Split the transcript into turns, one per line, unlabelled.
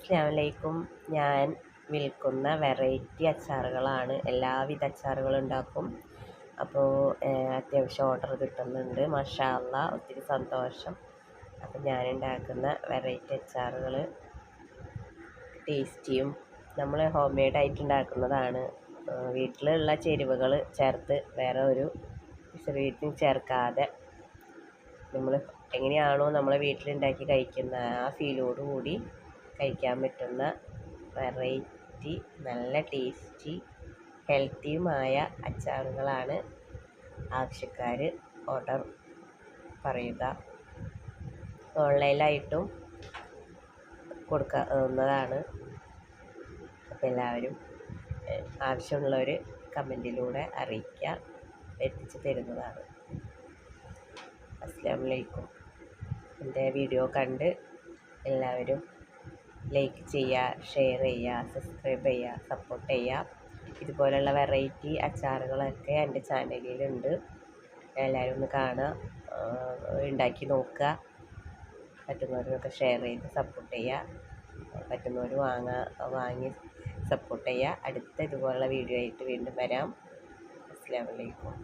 അസ്ലാമലൈക്കും ഞാൻ വിൽക്കുന്ന വെറൈറ്റി അച്ചാറുകളാണ്. എല്ലാവിധ അച്ചാറുകളും ഉണ്ടാക്കും. അപ്പോൾ അത്യാവശ്യം ഓർഡർ കിട്ടുന്നുണ്ട്. മഷാല്ല ഒത്തിരി സന്തോഷം. അപ്പം ഞാൻ ഉണ്ടാക്കുന്ന വെറൈറ്റി അച്ചാറുകൾ ടേസ്റ്റിയും നമ്മൾ ഹോം മെയ്ഡായിട്ട് ഉണ്ടാക്കുന്നതാണ് വീട്ടിലുള്ള ചേരുവകൾ ചേർത്ത് വേറെ ഒരു വീട്ടിൽ ചേർക്കാതെ നമ്മൾ എങ്ങനെയാണോ നമ്മളെ വീട്ടിലുണ്ടാക്കി കഴിക്കുന്ന ആ ഫീലോട് കൂടി കഴിക്കാൻ പറ്റുന്ന വെറൈറ്റി നല്ല ടേസ്റ്റി ഹെൽത്തിയുമായ അച്ചാറുകളാണ് ആവശ്യക്കാർ ഓർഡർ പറയുക. ഓൺലൈനായിട്ടും കൊടുക്കാവുന്നതാണ്. അപ്പോൾ എല്ലാവരും ആവശ്യമുള്ളവർ കമന്റിലൂടെ അറിയിക്കുക എത്തിച്ചു തരുന്നതാണ്. അസ്സാം വലൈക്കും എന്റെ വീഡിയോ കണ്ട് എല്ലാവരും ലൈക്ക് ചെയ്യുക ഷെയർ ചെയ്യുക സബ്സ്ക്രൈബ് ചെയ്യുക സപ്പോർട്ട് ചെയ്യുക. ഇതുപോലെയുള്ള വെറൈറ്റി അച്ചാറുകളൊക്കെ എന്റെ ചാനലിലുണ്ട് എല്ലാവരും ഒന്ന് കാണുക ഉണ്ടാക്കി നോക്കുക. പറ്റുന്നവരൊക്കെ ഷെയർ ചെയ്ത് സപ്പോർട്ട് ചെയ്യുക. പറ്റുന്നവർ വാങ്ങുക വാങ്ങി സപ്പോർട്ട് ചെയ്യുക. അടുത്ത ഇതുപോലുള്ള വീഡിയോ ആയിട്ട് വീണ്ടും വരാം. അസ്സാം വലൈക്കും